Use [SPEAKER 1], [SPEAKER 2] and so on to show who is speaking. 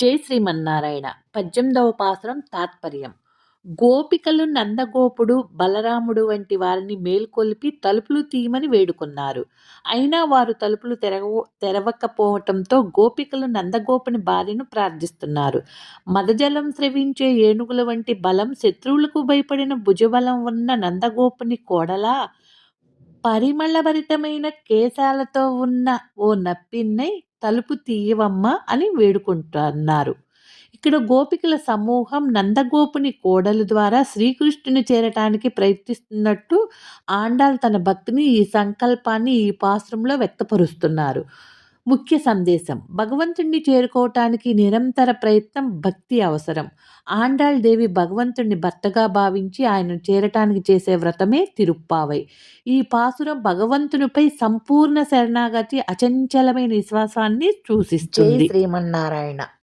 [SPEAKER 1] జై శ్రీమన్నారాయణ. పద్దెనిమిదవ పాసురం తాత్పర్యం. గోపికలు నందగోపుడు బలరాముడు వంటి వారిని మేల్కొల్పి తలుపులు తీయమని వేడుకున్నారు. అయినా వారు తలుపులు తెరవ తెరవకపోవటంతో గోపికలు నందగోపుని భార్యను ప్రార్థిస్తున్నారు. మదజలం స్రవించే ఏనుగుల వంటి బలం శత్రువులకు భయపడిన భుజబలం ఉన్న నందగోపుని కోడలా పరిమళభరితమైన కేశాలతో ఉన్న ఓ నప్పిన్నై తలుపు తీయవమ్మ అని వేడుకుంటున్నారు. ఇక్కడ గోపికల సమూహం నందగోపుని కోడలు ద్వారా శ్రీకృష్ణుని చేరటానికి ప్రయత్నిస్తున్నట్టు ఆండాల్ తన భక్తిని ఈ సంకల్పాన్ని ఈ పాశ్రంలో వ్యక్తపరుస్తున్నారు. ముఖ్య సందేశం. భగవంతుణ్ణి చేరుకోవటానికి నిరంతర ప్రయత్నం భక్తి అవసరం. ఆండాళ్ దేవి భగవంతుణ్ణి భర్తగా భావించి ఆయనను చేరటానికి చేసే వ్రతమే తిరుప్పావై. ఈ పాసురం భగవంతునిపై సంపూర్ణ శరణాగతి అచంచలమైన విశ్వాసాన్ని సూచిస్తుంది.
[SPEAKER 2] శ్రీమన్నారాయణ.